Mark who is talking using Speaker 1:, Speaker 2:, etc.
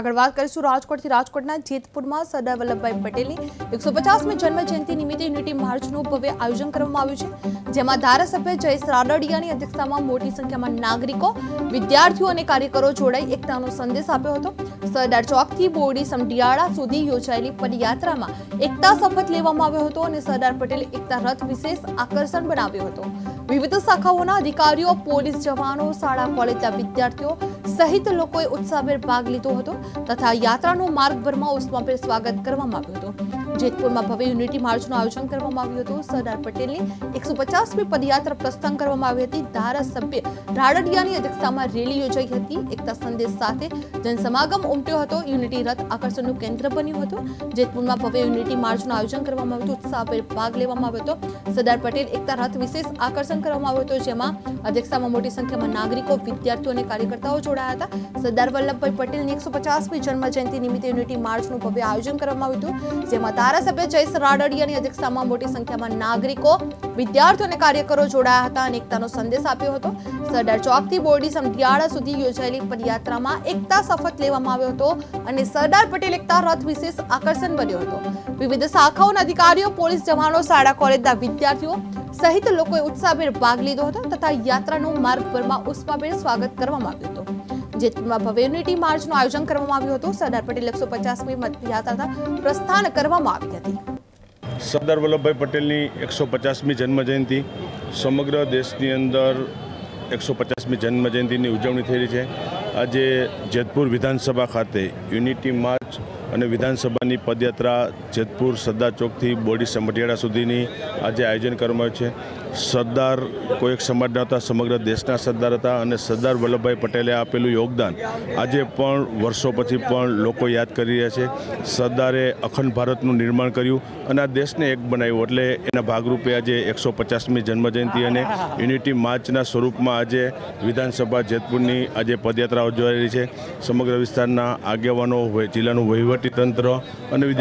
Speaker 1: આગળ વાત કરીશું રાજકોટથી. રાજકોટના જેતપુરમાં સરદાર વલ્લભભાઈ પટેલની એકસો પચાસમી જન્મ જયંતિ નિમિત્તે યુનિટી માર્ચનું ભવ્ય આયોજન કરવામાં આવ્યું છે, જેમાં ધારાસભ્ય જયેશ રાદડિયાની અધ્યક્ષતામાં મોટી સંખ્યામાં નાગરિકો, વિદ્યાર્થીઓ અને કાર્યકરો જોડાઈ એકતાનો સંદેશ આપ્યો હતો. સરદાર ચોકથી બોરડી સમઢિયાળા સુધી યોજાયેલી પદયાત્રામાં એકતા શપથ લેવામાં આવ્યો હતો અને સરદાર પટેલે એકતા રથ વિશેષ આકર્ષણ બનાવ્યો હતો. વિવિધ શાખાઓના અધિકારીઓ, પોલીસ જવાનો, શાળા, કોલેજના વિદ્યાર્થીઓ સહિત લોકોએ ઉત્સાહભેર ભાગ લીધો હતો. તથા યાત્રાનું માર્ગભરમાં ઉષ્માભેર સ્વાગત કરવામાં આવ્યું હતું. જેતપુરમાં ભવ્ય યુનિટી માર્ચનું આયોજન કરવામાં આવ્યું હતું. સરદાર પટેલની એકસો પચાસમી પદયાત્રા પ્રસ્થાન કરવામાં આવી હતી. ધારાસભ્ય રાડડિયાની અધ્યક્ષતામાં રેલી યોજાઈ હતી. એકતા સંદેશ સાથે જનસમાગમ ઉમટ્યો હતો. યુનિટી રથ આકર્ષણનું કેન્દ્ર બન્યું હતું. જેતપુરમાં ભવ્ય યુનિટી માર્ચનું આયોજન કરવામાં આવ્યું હતું. ઉત્સાહભેર ભાગ લેવામાં આવ્યો હતો. સરદાર પટેલ એકતા રથ વિશેષ આકર્ષણ કરવામાં આવ્યું હતું, જેમાં અધ્યક્ષતામાં મોટી સંખ્યામાં નાગરિકો, વિદ્યાર્થીઓ અને કાર્યકર્તાઓ જોડાયા હતા. સરદાર વલ્લભભાઈ પટેલની એકસો પચાસમી જન્મ જયંતિ નિમિત્તે યુનિટી માર્ચનું ભવ્ય આયોજન કરવામાં આવ્યું હતું, જેમાં ધારાસભ્ય જયેશ રાડડિયાની અધ્યક્ષતામાં મોટી સંખ્યામાં નાગરિકો, વિદ્યાર્થીઓ અને કાર્યકરો જોડાયા હતા અને એકતાનો સંદેશ આપ્યો હતો. સરદાર ચોકથી બોરડી સમઢિયાળા સુધી યોજાયેલી પદયાત્રામાં એકતા શપથ લેવામાં આવ્યો હતો અને સરદાર પટેલ એકતા રથ વિશેષ આકર્ષણ બન્યો હતો. વિવિધ શાખાઓના અધિકારીઓ, પોલીસ જવાનો, શાળા, કોલેજના વિદ્યાર્થીઓ સહિત લોકોએ ઉત્સાહભેર ભાગ લીધો હતો તથા યાત્રાનું માર્ગભરમાં ઉષ્માભેર સ્વાગત કરવામાં આવ્યું હતું જેતપુરમાં ભવ્ય યુનિટી માર્ચનું આયોજન કરવામાં આવ્યું હતું. સરદાર પટેલ એકસો પચાસમી મતયાત્રા પ્રસ્થાન કરવામાં આવી હતી.
Speaker 2: સરદાર વલ્લભભાઈ પટેલની એકસો પચાસમી જન્મજયંતિ સમગ્ર દેશની અંદર એકસો પચાસમી જન્મજયંતિની ઉજવણી થઈ રહી છે. આજે જેતપુર વિધાનસભા ખાતે યુનિટી માર્ચ અને વિધાનસભાની પદયાત્રા જેતપુર સરદાર ચોકથી બોડી સમઢિયાળા સુધીની આજે આયોજન કરવામાં આવ્યું છે. સરદાર કોઈ એક સમાજના હતા, સમગ્ર દેશના સરદાર હતા અને સરદાર વલ્લભભાઈ પટેલે આપેલું યોગદાન આજે પણ વર્ષો પછી પણ લોકો યાદ કરી રહ્યા છે. સરદારે અખંડ ભારતનું નિર્માણ કર્યું અને આ દેશને એક બનાવ્યું એટલે એના ભાગરૂપે આજે એકસો પચાસમી જન્મજયંતિ અને યુનિટી માર્ચના સ્વરૂપમાં આજે વિધાનસભા જેતપુરની આજે પદયાત્રા ઉજવાઈ રહી છે. સમગ્ર વિસ્તારના આગેવાનો જિલ્લાનું વહીવટી તંત્ર અને